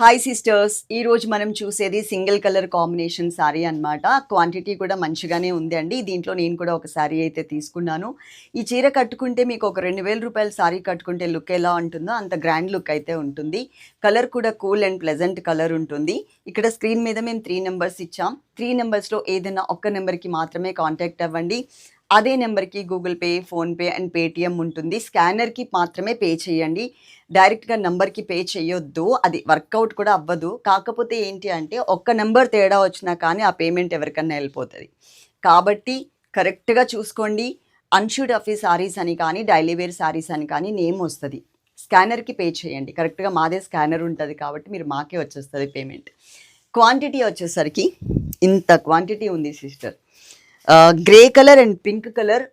Hi sisters ఈరోజు మనం చూసేది సింగిల్ కలర్ కాంబినేషన్ శారీ అన్నమాట. క్వాంటిటీ కూడా మంచిగానే ఉంది అండి దీంట్లో నేను కూడా ఒక శారీ అయితే తీసుకున్నాను. ఈ చీర కట్టుకుంటే మీకు ఒక రెండు వేల రూపాయల శారీ కట్టుకుంటే లుక్ ఎలా ఉంటుందో అంత గ్రాండ్ లుక్ అయితే ఉంటుంది. కలర్ కూడా కూల్ అండ్ ప్లెజెంట్ కలర్ ఉంటుంది. ఇక్కడ స్క్రీన్ మీద మేము త్రీ నెంబర్స్ ఇచ్చాం. త్రీ నెంబర్స్లో ఏదైనా ఒక్క నెంబర్కి మాత్రమే కాంటాక్ట్ అవ్వండి. అదే నెంబర్కి Google Pay PhonePe and Paytm ఉంటుంది. స్కానర్కి మాత్రమే పే చేయండి. డైరెక్ట్గా నెంబర్కి పే చేయొద్దు. అది వర్కౌట్ కూడా అవ్వదు. కాకపోతే ఏంటి అంటే ఒక్క నెంబర్ తేడా వచ్చినా కానీ ఆ పేమెంట్ ఎవరికన్నా వెళ్ళిపోతుంది. కాబట్టి కరెక్ట్గా చూసుకోండి. అన్షూడ్ ఆఫీ శారీస్ అని కానీ డైలీ వేర్ సారీస్ అని కానీ నేమ్ వస్తుంది. స్కానర్కి పే చేయండి. కరెక్ట్గా మాదే స్కానర్ ఉంటుంది కాబట్టి మీరు మాకే వచ్చేస్తుంది పేమెంట్. క్వాంటిటీ వచ్చేసరికి ఇంత క్వాంటిటీ ఉంది sister. Grey colour and pink colour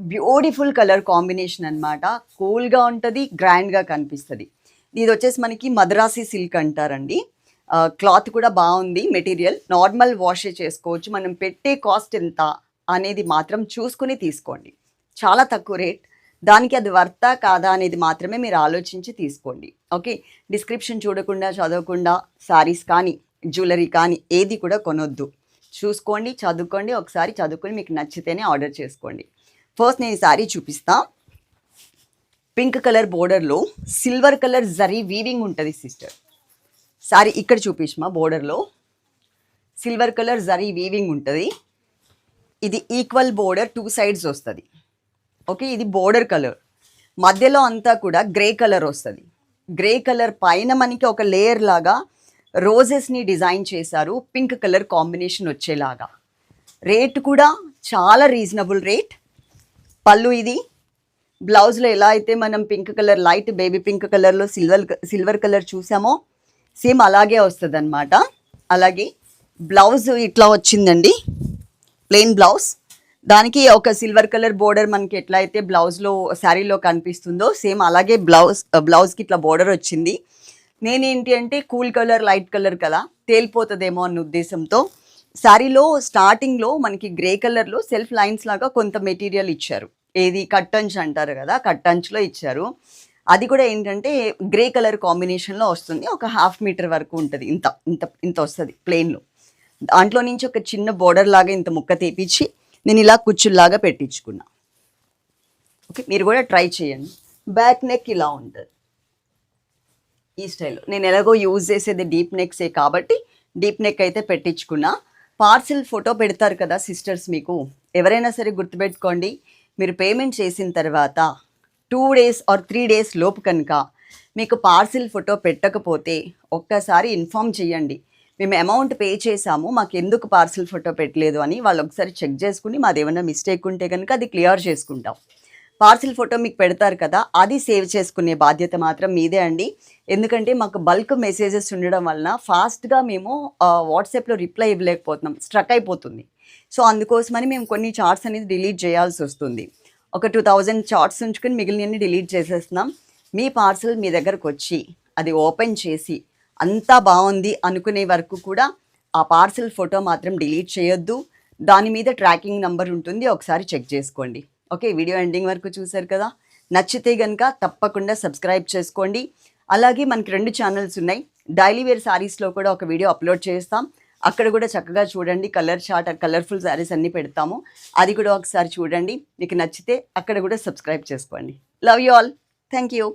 beautiful colour combination అనమాట కూల్గా ఉంటుంది గ్రాండ్గా కనిపిస్తుంది. ఇది వచ్చేసి మనకి మద్రాసీ సిల్క్ అంటారండి. క్లాత్ కూడా బాగుంది మెటీరియల్ నార్మల్ వాషే చేసుకోవచ్చు. మనం పెట్టే కాస్ట్ ఎంత అనేది మాత్రం చూసుకుని తీసుకోండి. చాలా తక్కువ రేట్ దానికి అది వర్తా కాదా అనేది మాత్రమే మీరు ఆలోచించి తీసుకోండి. ఓకే డిస్క్రిప్షన్ చూడకుండా చదవకుండా శారీస్ కానీ జ్యువెలరీ కానీ ఏది కూడా కొనొద్దు. చూసుకోండి చదువుకోండి ఒకసారి చదువుకొని మీకు నచ్చితేనే ఆర్డర్ చేసుకోండి. ఫస్ట్ నేను ఈ శారీ చూపిస్తా. పింక్ కలర్ బోర్డర్లో సిల్వర్ కలర్ జరీ వీవింగ్ ఉంటుంది సిస్టర్ సారీ ఇక్కడ చూపించమా బోర్డర్లో సిల్వర్ కలర్ జరీ వీవింగ్ ఉంటుంది. ఇది ఈక్వల్ బోర్డర్ టూ సైడ్స్ వస్తుంది. ఓకే ఇది బోర్డర్ కలర్ మధ్యలో అంతా కూడా గ్రే కలర్ వస్తుంది. గ్రే కలర్ పైన మనకి ఒక లేయర్ లాగా రోజెస్ని డిజైన్ చేశారు పింక్ కలర్ కాంబినేషన్ వచ్చేలాగా. రేట్ కూడా చాలా రీజనబుల్ రేట్ పళ్ళు ఇది. బ్లౌజ్లో ఎలా అయితే మనం pink colour light baby pink కలర్లో సిల్వర్ సిల్వర్ కలర్ చూసామో సేమ్ అలాగే వస్తుంది అనమాట అలాగే బ్లౌజ్ ఇట్లా వచ్చిందండి. ప్లెయిన్ బ్లౌజ్ దానికి ఒక సిల్వర్ కలర్ బోర్డర్ మనకి ఎట్లా అయితే బ్లౌజ్లో శారీలో కనిపిస్తుందో సేమ్ అలాగే బ్లౌజ్ బ్లౌజ్కి ఇట్లా బోర్డర్ వచ్చింది. నేనేంటి అంటే కూల్ కలర్ లైట్ కలర్ కదా తేలిపోతుందేమో అన్న ఉద్దేశంతో శారీలో స్టార్టింగ్లో మనకి గ్రే కలర్లో సెల్ఫ్ లైన్స్ లాగా కొంత మెటీరియల్ ఇచ్చారు. ఏది కట్టంచ్ అంటారు కదా కట్టంచ్లో ఇచ్చారు. అది కూడా ఏంటంటే గ్రే కలర్ కాంబినేషన్లో వస్తుంది. ఒక హాఫ్ మీటర్ వరకు ఉంటుంది. ఇంత ఇంత ఇంత వస్తుంది ప్లెయిన్లో దాంట్లో నుంచి ఒక చిన్న బోర్డర్ లాగా ఇంత ముక్క తీపిచ్చి నేను ఇలా కుచ్చుల్లాగా పెట్టించుకున్నా. ఓకే మీరు కూడా ట్రై చేయండి. బ్యాక్ నెక్ ఇలా ఉంటుంది. ఈ స్టైల్. నేను ఎలాగో యూజ్ చేసేది డీప్ నెక్సే కాబట్టి డీప్ నెక్ అయితే పెట్టించుకున్నా. పార్సిల్ ఫోటో పెడతారు కదా సిస్టర్స్ మీకు. ఎవరైనా సరే గుర్తుపెట్టుకోండి మీరు పేమెంట్ చేసిన తర్వాత two days or three days లోపు కనుక మీకు పార్సిల్ ఫోటో పెట్టకపోతే ఒక్కసారి ఇన్ఫామ్ చేయండి. మేము అమౌంట్ పే చేసాము మాకు ఎందుకు పార్సిల్ ఫోటో పెట్టలేదు అని వాళ్ళు ఒకసారి చెక్ చేసుకుని మాది ఏమైనా మిస్టేక్ ఉంటే కనుక అది క్లియర్ చేసుకుంటాం. పార్సిల్ ఫోటో మీకు పెడతారు కదా అది సేవ్ చేసుకునే బాధ్యత మాత్రం మీదే అండి. ఎందుకంటే మాకు బల్క్ మెసేజెస్ ఉండడం వలన ఫాస్ట్గా మేము వాట్సాప్లో రిప్లై ఇవ్వలేకపోతున్నాం స్ట్రక్ అయిపోతుంది. సో అందుకోసమని మేము కొన్ని చార్ట్స్ అనేది డిలీట్ చేయాల్సి వస్తుంది. ఒక టూ థౌజండ్ చార్ట్స్ ఉంచుకొని మిగిలినన్ని డిలీట్ చేసేస్తున్నాం. మీ పార్సల్ మీ దగ్గరకు వచ్చి అది ఓపెన్ చేసి అంతా బాగుంది అనుకునే వరకు కూడా ఆ పార్సల్ ఫోటో మాత్రం డిలీట్ చేయొద్దు. దాని మీద ట్రాకింగ్ నెంబర్ ఉంటుంది ఒకసారి చెక్ చేసుకోండి. ఓకే వీడియో ఎండింగ్ వరకు చూశారు కదా? నచ్చితే కనుక తప్పకుండా సబ్స్క్రైబ్ చేసుకోండి. అలాగే మనకి రెండు ఛానల్స్ ఉన్నాయి. డైలీ వేర్ శారీస్లో కూడా ఒక వీడియో అప్లోడ్ చేస్తాం. అక్కడ కూడా చక్కగా చూడండి కలర్ చార్ట్ కలర్ఫుల్ శారీస్ అన్నీ పెడతాము. అది కూడా ఒకసారి చూడండి. మీకు నచ్చితే అక్కడ కూడా సబ్స్క్రైబ్ చేసుకోండి. Love you all. Thank you